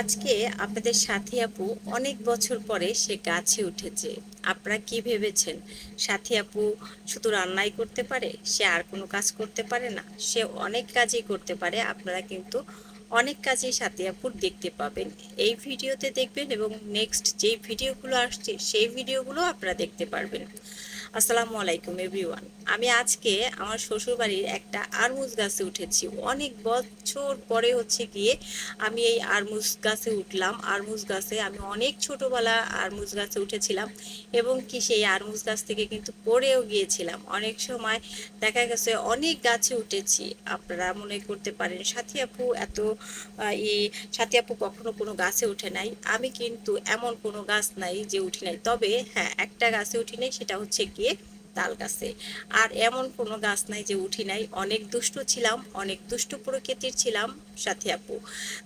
আজকে আপনাদের সাথী আপু অনেক বছর পরে সে গাছে উঠেছে। আপনারা কি ভেবেছেন? সাথী আপু শুধু রান্নাই করতে পারে? সে আর কোনো কাজ করতে পারে না? সে অনেক কাজই করতে পারে। আপনারা কিন্তু অনেক কাজই সাথী আপুর দেখতে পাবেন। এই ভিডিওতে দেখবেন এবং নেক্সট যেই ভিডিওগুলো আসছে, সেই ভিডিওগুলো আপনারা দেখতে পারবেন। আসসালামু আলাইকুম, এভরিওয়ান। আমি আজকে আমার শ্বশুরবাড়ির একটা আরমুজ গাছে উঠেছি। অনেক বছর পরে হচ্ছে গিয়ে আমি এই আরমুজ গাছে উঠলাম। আরমুজ গাছে আমি অনেক ছোটবেলা আরমুজ গাছে উঠেছিলাম এবং কি সেই আরমুজ গাছ থেকে কিন্তু পড়েও গিয়েছিলাম। অনেক সময় দেখা গেছে অনেক গাছে উঠেছি। আপনারা মনে করতে পারেন, সাথী আপু এত ই সাথী আপু কখনো কোনো গাছে উঠে নাই। আমি কিন্তু এমন কোনো গাছ নাই যে উঠি নাই। তবে হ্যাঁ একটা গাছে উঠি নাই, সেটা হচ্ছে গিয়ে তাল গাছে। আর এমন কোনো গাছ নাই যে উঠি নাই। অনেক দুষ্টু ছিলাম, অনেক দুষ্টু প্রকৃতির ছিলাম, সাথী আপু।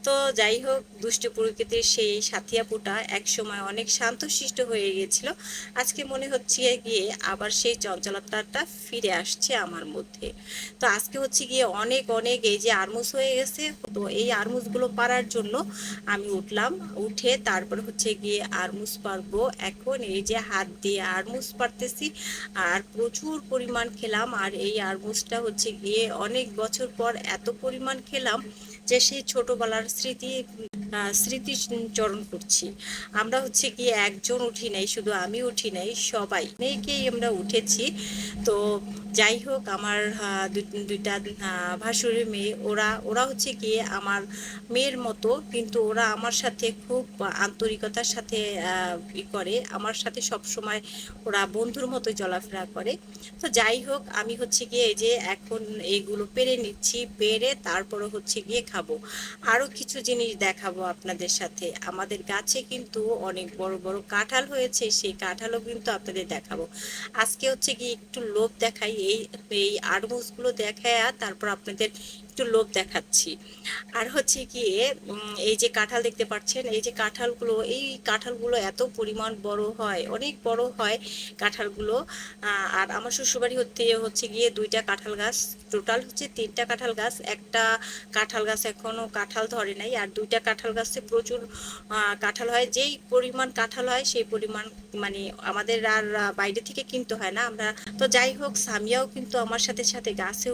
তো যাই হোক, দুষ্টু প্রকৃতির সেই সাথী আপুটা একসময় অনেক শান্তশিষ্ট হয়ে গিয়েছিল। আজকে মনে হচ্ছে গিয়ে আবার সেই চঞ্চলতাটা ফিরে আসছে আমার মধ্যে। তো আজকে হচ্ছে গিয়ে অনেক অনেক এই যে আরমুজ হয়ে গেছে। তো এই আরমুজগুলো পারার জন্য আমি উঠলাম। উঠে তারপর হচ্ছে গিয়ে আরমুজ পারব এখন এই যে হাত দিয়ে আরমুজ পারতেছি আর প্রচুর পরিমাণ খেলাম আর এই আরমুজটা হচ্ছে গিয়ে অনেক বছর পর এত পরিমাণ খেলাম যে সেই ছোটোবেলার স্মৃতি স্মৃতি চরণ করছি। আমরা হচ্ছে কি একজন উঠি নাই, শুধু আমি উঠি নাই, সবাই। অনেকেই আমরা উঠেছি। তো যাই হোক, আমার দুইটা ভাসুরের মেয়ে, ওরা ওরা হচ্ছে গিয়ে আমার মেয়ের মতো, কিন্তু ওরা আমার সাথে খুব আন্তরিকতার সাথে করে। আমার সাথে সব সময় ওরা বন্ধুর মতো চলাফেরা করে। তো যাই হোক, আমি হচ্ছে গিয়ে এই যে এখন এইগুলো পেরে নিচ্ছি, পেরে তারপরে হচ্ছে গিয়ে খাব। আরও কিছু জিনিস দেখাবো আপনাদের সাথে। আমাদের গাছে কিন্তু অনেক বড় বড় কাঁঠাল হয়েছে, সেই কাঁঠালও কিন্তু আপনাদের দেখাবো। আজকে হচ্ছে কি একটু লোভ দেখাই এই এই আড়মুজগুলো দেখায় তারপর আপনাদের একটু লোভ দেখাচ্ছি। আর হচ্ছে কি এই যে কাঁঠাল দেখতে পাচ্ছেন, এই যে কাঁঠালগুলো, এই কাঁঠালগুলো এত পরিমাণ বড় হয়, অনেক বড় হয় কাঁঠালগুলো। আর আমার শ্বশুরবাড়ি হতে হচ্ছে গিয়ে দুইটা কাঁঠাল গাছ, টোটাল হচ্ছে তিনটা কাঁঠাল গাছ, একটা কাঁঠাল গাছ এখনও কাঁঠাল ধরে নাই, আর দুইটা কাঁঠাল গাছে প্রচুর কাঁঠাল হয়। যেই পরিমাণ কাঁঠাল হয়, সেই পরিমাণ মানে আমাদের আর বাইরে থেকে কিনতে হয় না। আমরা তো যাই হোক সামিয়াও কিন্তু আমার সাথে সাথে গাছে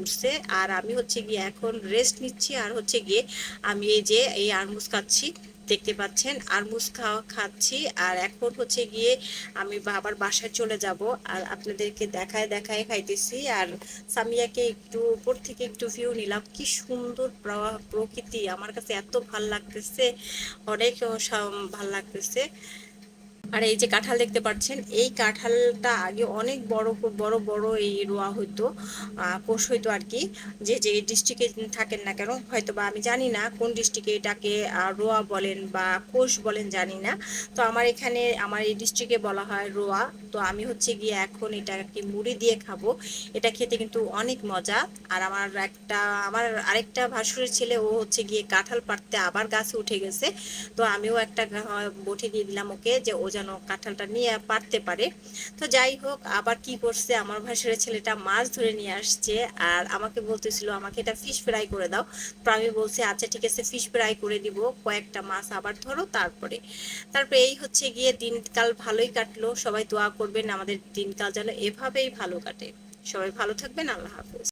উঠছে, আর আমি হচ্ছে হচ্ছে গিয়ে এখন রেস্ট নিচ্ছি আর হচ্ছে গিয়ে আমি এই যে এই আরমুজ খাচ্ছি, দেখতে পাচ্ছেন? আরমুজ খাওয়া খাচ্ছি আর এখন হচ্ছে গিয়ে আমি বাবার বাসায় চলে যাব আর আপনাদেরকে দেখায় দেখায় খাইতেছি আর সামিয়াকে একটু উপর থেকে একটু ভিউ নিলাম। কি সুন্দর প্রকৃতি, আমার কাছে এত ভালো লাগতেছে, অনেক ভালো লাগতেছে। আর এই যে কাঁঠাল দেখতে পাচ্ছেন, এই কাঁঠালটা আগে অনেক বড় বড় বড় এই রোয়া হইতো কোষ হইতো আর কি। যে যে ডিস্ট্রিক্টে থাকেন না কেন হয়তো বা আমি জানি না কোন ডিস্ট্রিক্টে এটাকে রোয়া বলেন বা কোষ বলেন জানি না। তো আমার এখানে, আমার এই ডিস্ট্রিক্টে বলা হয় রোয়া। তো আমি হচ্ছে গিয়ে এখন এটাকে মুড়ি দিয়ে খাব। এটা খেতে কিন্তু অনেক মজা। আর আমার একটা, আমার আরেকটা ভাসুরের ছেলে, ও হচ্ছে গিয়ে কাঁঠাল পাড়তে আবার গাছে উঠে গেছে। তো আমিও একটা বঠে দিয়ে দিলাম ওকে যে, ও যেন কাঁঠালটা নিয়ে পারতে পারে। তো যাই হোক, আবার কি করছে? আমার ভাসুরের ছেলেটা মাছ ধরে নিয়ে আসছে আর আমাকে বলতেছিল, আমাকে এটা ফিশ ফ্রাই করে দাও। তো আমি বলছি আচ্ছা ঠিক আছে ফিশ ফ্রাই করে দিব। কয়েকটা মাছ আবার ধরো তারপরে। তারপরে এই হচ্ছে গিয়ে দিনকাল ভালোই কাটলো। সবাই দোয়া করবেন, আমাদের দিনকাল যেন এভাবেই ভালো কাটে। সবাই ভালো থাকবেন, আল্লাহ হাফেজ।